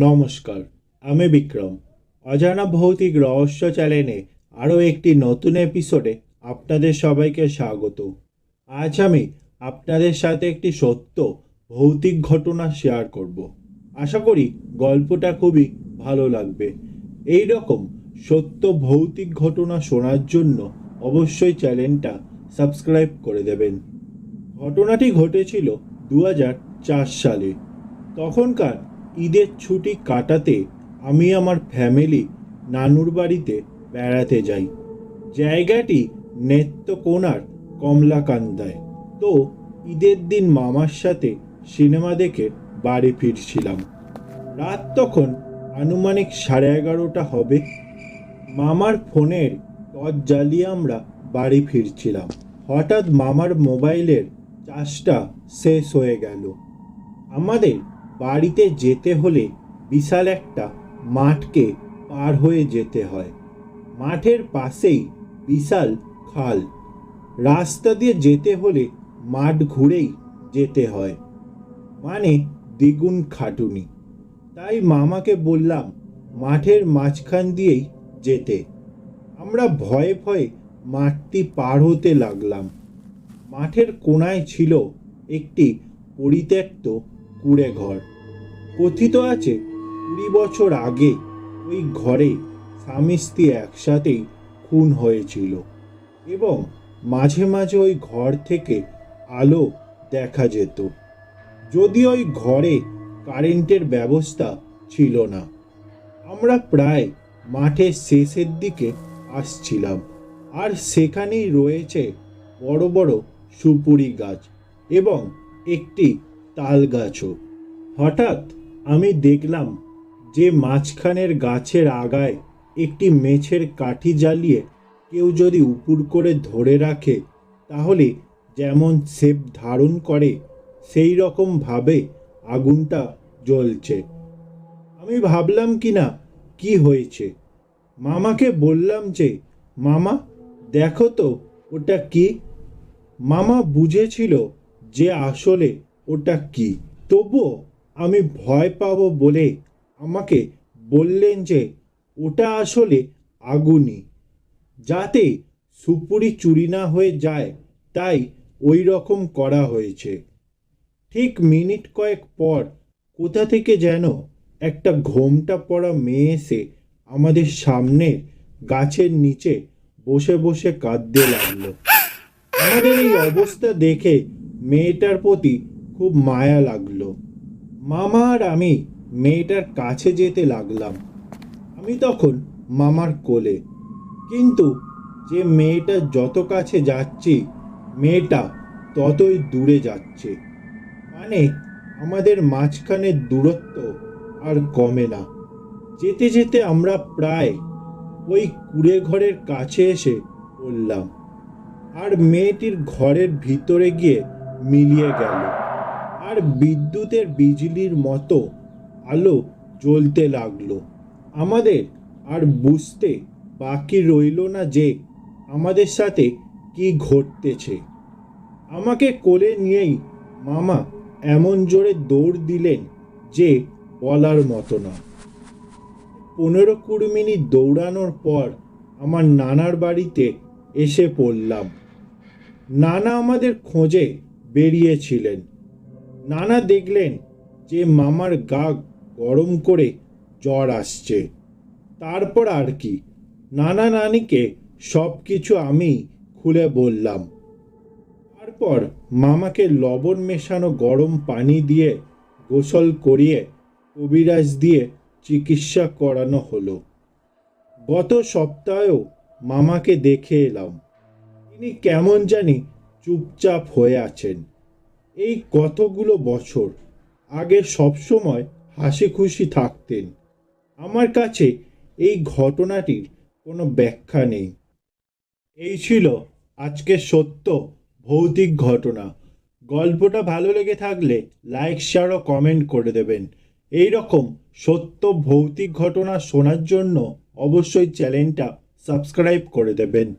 নমস্কার, আমি বিক্রম। অজানা ভৌতিক রহস্য চ্যানেলে আরও একটি নতুন এপিসোডে আপনাদের সবাইকে স্বাগত। আজ আমি আপনাদের সাথে একটি সত্য, ভৌতিক ঘটনা শেয়ার করব। আশা করি গল্পটা খুবই ভালো লাগবে। এই রকম সত্য, ভৌতিক ঘটনা শোনার জন্য অবশ্যই চ্যানেলটা সাবস্ক্রাইব করে দেবেন। ঘটনাটি ঘটেছিল দু সালে। তখনকার ঈদের ছুটি কাটাতে আমি আমার ফ্যামিলি নানুর বাড়িতে বেড়াতে যাই। জায়গাটি নেত্যকোনার কমলাকান্দায়। তো ঈদের দিন মামার সাথে সিনেমা দেখে বাড়ি ফিরছিলাম। রাত তখন আনুমানিক সাড়ে এগারোটা হবে। মামার ফোনের টর্চ জ্বালিয়ে আমরা বাড়ি ফিরছিলাম। হঠাৎ মামার মোবাইলের চার্জটা শেষ হয়ে গেল। আমাদের বাড়িতে যেতে হলে বিশাল একটা মাঠকে পার হয়ে যেতে হয়। মাঠের পাশেই বিশাল খাল। রাস্তা দিয়ে যেতে হলে মাঠ ঘুরেই যেতে হয়। মানে দ্বিগুণ খাটুনি। তাই মামাকে বললাম, মাঠের মাঝখান দিয়েই যেতে। আমরা ভয়ে ভয়ে মাঠটি পার হতে লাগলাম। মাঠের কোনায় ছিল একটি পরিত্যক্ত কুড়ে ঘর। কথিত আছে, কুড়ি বছর আগে ওই ঘরে স্বামী স্ত্রী একসাথেই খুন হয়েছিল এবং মাঝে মাঝে ওই ঘর থেকে আলো দেখা যেত। যদি ওই ঘরে কারেন্টের ব্যবস্থা ছিল না। আমরা প্রায় মাঠের শেষের দিকে আসছিলাম আর সেখানেই রয়েছে বড় বড় সুপুরি গাছ এবং একটি তাল গাছও হঠাৎ আমি দেখলাম যে মাঝখানের গাছের আগায় একটি মেছের কাঠি জ্বালিয়ে কেউ যদি উপুর করে ধরে রাখে, তাহলে যেমন সেপ ধারণ করে, সেই রকমভাবে আগুনটা জ্বলছে। আমি ভাবলাম কি না, কি হয়েছে? মামাকে বললাম যে, মামা, দেখো তো, ওটা কি? মামা বুঝেছিল যে আসলে ওটা কি? তবুও আমি ভয় পাবো বলে আমাকে বললেন যে, ওটা আসলে আগুনই। যাতে সুপুরি চুরি না হয়ে যায়, তাই ওই রকম করা হয়েছে। ঠিক মিনিট কয়েক পর কোথা থেকে যেন একটা ঘোমটা পড়া মেয়ে এসে আমাদের সামনে গাছের নিচে বসে বসে কাঁদতে লাগল। আমাদের এই অবস্থা দেখে মেয়েটার প্রতি খুব মায়া লাগল। মামা আর আমি মেয়েটার কাছে যেতে লাগলাম। আমি তখন মামার কোলে। কিন্তু যে মেয়েটা যত কাছে যাচ্ছি, মেয়েটা ততই দূরে যাচ্ছে। মানে আমাদের মাঝখানের দূরত্ব আর কমে না। যেতে যেতে আমরা প্রায় ওই কুড়ে ঘরের কাছে এসে পড়লাম। আর মেয়েটির ঘরের ভিতরে গিয়ে মিলিয়ে গেল। আর বিদ্যুতের বিজলির মতো আলো জ্বলতে লাগল। আমাদের আর বুঝতে বাকি রইল না যে আমাদের সাথে কি ঘটতেছে। আমাকে কোলে নিয়েই মামা এমন জোরে দৌড় দিলেন যে বলার মতো না। পনেরো কুড়ি মিনিট দৌড়ানোর পর আমার নানার বাড়িতে এসে পড়লাম। নানা আমাদের খোঁজে বেরিয়েছিলেন। নানা দেখলেন যে মামার গা গরম করে জ্বর আসছে। তারপর আর কি, নানা নানিকে সব কিছু আমি খুলে বললাম। তারপর মামাকে লবণ মেশানো গরম পানি দিয়ে গোসল করিয়ে কবিরাজ দিয়ে চিকিৎসা করানো হলো। গত সপ্তাহেও মামাকে দেখে এলাম। তিনি কেমন জানি চুপচাপ হয়ে আছেন। এই কতগুলো বছর আগে সবসময় হাসি খুশি থাকতেন? আমার কাছে এই ঘটনাটির কোনো ব্যাখ্যা নেই। এই ছিল আজকে সত্য ভৌতিক ঘটনা। গল্পটা ভালো লেগে থাকলে লাইক, শেয়ার ও কমেন্ট করে দেবেন। এই রকম সত্য ভৌতিক ঘটনা শোনার জন্য অবশ্যই চ্যানেলটা সাবস্ক্রাইব করে দেবেন।